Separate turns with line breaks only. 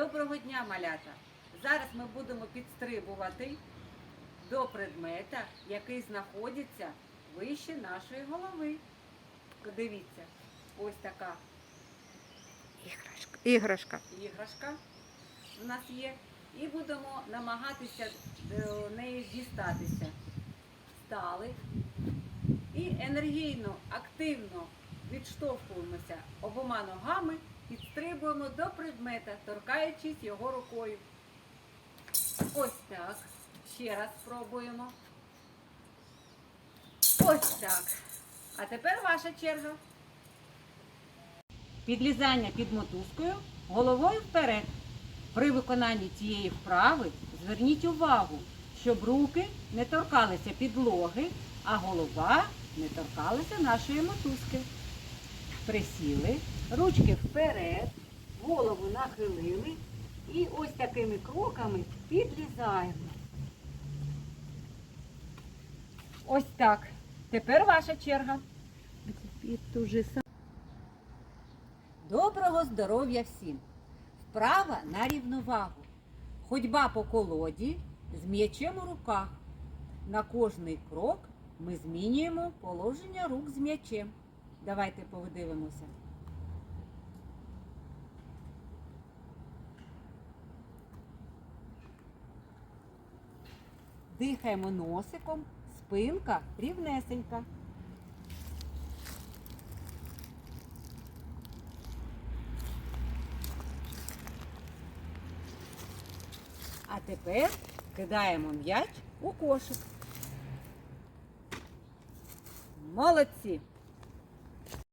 Доброго дня, малята! Зараз ми будемо підстрибувати до предмета, який знаходиться вище нашої голови. Подивіться, ось така
Іграшка. Іграшка.
іграшка у нас є. І будемо намагатися до неї дістатися. Стали і енергійно, активно відштовхуємося обома ногами, підстрибуємо до предмета, торкаючись його рукою. Ось так. Ще раз спробуємо. Ось так. А тепер ваша черга. Підлізання під мотузкою головою вперед. При виконанні цієї вправи зверніть увагу, щоб руки не торкалися підлоги, а голова не торкалася нашої мотузки. Присіли, ручки вперед, голову нахилили і ось такими кроками підлізаємо. Ось так. Тепер ваша черга. Доброго здоров'я всім! Вправа на рівновагу. Ходьба по колоді з м'ячем у руках. На кожний крок ми змінюємо положення рук з м'ячем. Давайте подивимося. Дихаємо носиком, спинка рівнесенька. А тепер кидаємо м'яч у кошик. Молодці!